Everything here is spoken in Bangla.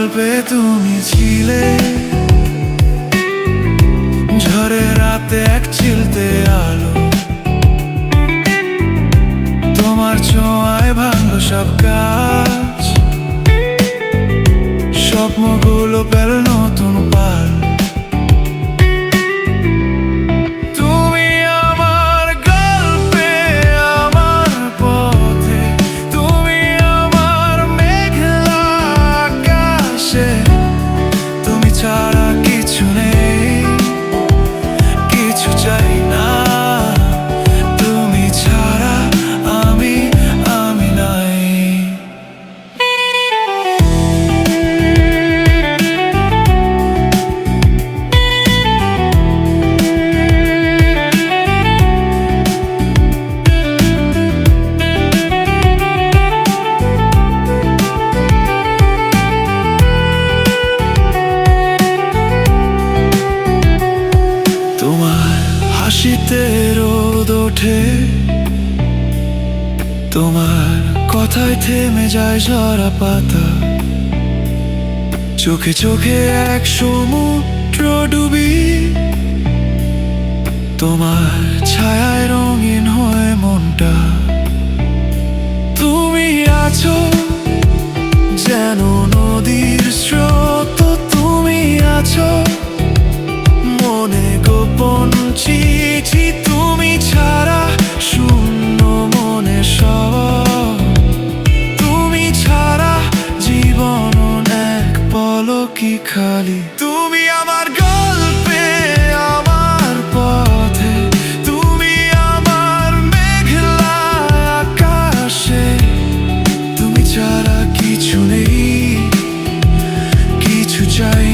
গল্পে তুমি ছিলে। ঝরে রাতে এক চিলতে আলো। তোমার ছোঁয়ায় ভাঙলো সব কাজ। স্বপ্নগুলো পেল হাসিতে রোদ ওঠে। তোমার কথায় থেমে যায় ঝরা পাতা। চোখে চোখে এক সমুদ্র ডুবি। তোমার ছায়ায় রঙিন হয় মনটা। তুমি আছো পলকি খালি? তুমি আমার গল্পে, আমার পথে। তুমি আমার মেঘলা আকাশে। তুমি ছাড়া কিছু নেই, কিছু চাই